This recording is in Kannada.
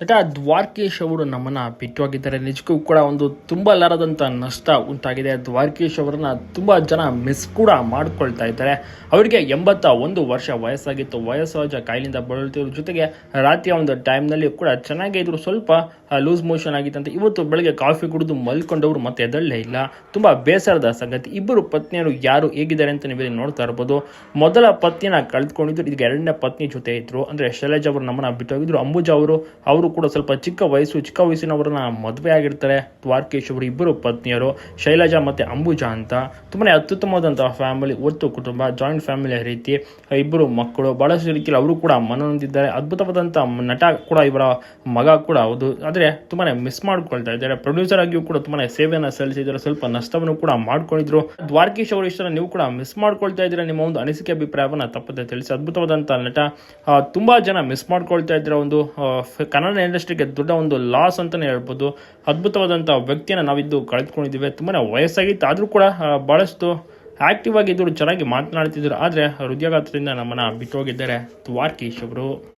ನಟ ದ್ವಾರಕೀಶ್ ಅವರು ಬಿಟ್ಟು ಹೋಗಿದ್ದಾರೆ ನಿಜಕ್ಕೂ ಕೂಡ ಒಂದು ತುಂಬ ಲಾರದಂಥ ನಷ್ಟ ಉಂಟಾಗಿದೆ. ದ್ವಾರಕೀಶ್ ಅವರನ್ನ ತುಂಬ ಜನ ಮಿಸ್ ಕೂಡ ಮಾಡಿಕೊಳ್ತಾ ಇದ್ದಾರೆ. ಅವರಿಗೆ ಎಂಬತ್ತ ಒಂದು ವರ್ಷ ವಯಸ್ಸಾಗಿತ್ತು. ವಯಸ್ಸಾದ ಕಾಯಿಲಿಂದ ಬಳಲ್ತಿದ್ರು ಜೊತೆಗೆ ರಾತ್ರಿಯ ಒಂದು ಟೈಮ್ನಲ್ಲಿ ಕೂಡ ಚೆನ್ನಾಗೇ ಇದ್ರು. ಸ್ವಲ್ಪ ಲೂಸ್ ಮೋಷನ್ ಆಗಿತ್ತಂತೆ ಇವತ್ತು ಬೆಳಗ್ಗೆ ಕಾಫಿ ಕುಡಿದು ಮಲ್ಕೊಂಡವರು ಮತ್ತೆ ಎದಳ್ಳೇ ಇಲ್ಲ. ತುಂಬ ಬೇಸರದ ಸಂಗತಿ. ಇಬ್ಬರು ಪತ್ನಿಯರು ಯಾರು, ಹೇಗಿದ್ದಾರೆ ಅಂತ ನೀವು ನೋಡ್ತಾ ಇರ್ಬೋದು. ಮೊದಲ ಪತ್ನಿನ ಕಳೆದುಕೊಂಡಿದ್ರು ಇದಕ್ಕೆ ಎರಡನೇ ಪತ್ನಿ ಜೊತೆ ಇದ್ರು. ಅಂದ್ರೆ ಶೈಲಜ್ ಅವರು ನಮ್ಮನ್ನ ಬಿಟ್ಟೋಗಿದ್ರು ಅಂಬುಜಾ ಅವರು ಅವರು ಕೂಡ ಸ್ವಲ್ಪ ಚಿಕ್ಕ ವಯಸ್ಸು, ಚಿಕ್ಕ ವಯಸ್ಸಿನವರನ್ನ ಮದುವೆ ಆಗಿರ್ತಾರೆ. ದ್ವಾರಕೇಶ್ ಅವರು ಇಬ್ಬರು ಪತ್ನಿಯರು, ಶೈಲಜಾ ಮತ್ತೆ ಅಂಬುಜಾ ಅಂತ. ತುಂಬಾನೇ ಅತ್ಯುತ್ತಮವಾದಂತಹ ಫ್ಯಾಮಿಲಿ ಒತ್ತು ಕುಟುಂಬ ಜಾಯಿಂಟ್ ಫ್ಯಾಮಿಲಿ ರೀತಿ. ಇಬ್ಬರು ಮಕ್ಕಳು, ಬಹಳಷ್ಟು ರೀತಿಯಲ್ಲಿ ಅವರು ಕೂಡ ಮನನೊಂದಿದ್ದಾರೆ. ಅದ್ಭುತವಾದಂತಹ ನಟ ಕೂಡ ಇವರ ಮಗ ಕೂಡ ಹೌದು. ಆದರೆ ತುಂಬಾನೇ ಮಿಸ್ ಮಾಡ್ಕೊಳ್ತಾ ಇದ್ದಾರೆ. ಪ್ರೊಡ್ಯೂಸರ್ ಆಗಿಯೂ ಕೂಡ ತುಂಬಾನೇ ಸೇವೆಯನ್ನು ಸಲ್ಲಿಸಿದ್ರು ಸ್ವಲ್ಪ ನಷ್ಟವನ್ನು ಕೂಡ ಮಾಡ್ಕೊಂಡಿದ್ರು. ದ್ವಾರಕೀಶ್ ಅವರು ಇಷ್ಟರ ನೀವು ಕೂಡ ಮಿಸ್ ಮಾಡ್ಕೊಳ್ತಾ ಇದ್ದೀರಾ ನಿಮ್ಮ ಒಂದು ಅನಿಸಿಕೆ, ಅಭಿಪ್ರಾಯವನ್ನ ತಪ್ಪದೆ ತಿಳಿಸಿ. ಅದ್ಭುತವಾದಂತಹ ನಟ. ತುಂಬಾ ಜನ ಮಿಸ್ ಮಾಡ್ಕೊಳ್ತಾ ಇದ್ರೆ ಒಂದು ಫ- ಕನ್ನಡ ಇಂಡಸ್ಟ್ರಿಗೆ ದೊಡ್ಡ ಒಂದು ಲಾಸ್ ಅಂತಾನೆ ಹೇಳ್ಬೋದು. ಅದ್ಭುತವಾದಂಥ ವ್ಯಕ್ತಿಯನ್ನು ನಾವಿದ್ದು ಕಳೆದುಕೊಂಡಿದ್ದೀವಿ. ತುಂಬಾ ವಯಸ್ಸಾಗಿತ್ತು. ಆದರೂ ಕೂಡ ಭಾಳಷ್ಟು ಆಕ್ಟಿವ್ ಆಗಿದ್ದರು ಚೆನ್ನಾಗಿ ಮಾತನಾಡ್ತಿದ್ರು. ಆದರೆ ಹೃದಯಾಘಾತದಿಂದ ನಮ್ಮನ್ನ ಬಿಟ್ಟು ಹೋಗಿದ್ದಾರೆ ದ್ವಾರಕೀಶ್ ಅವರು.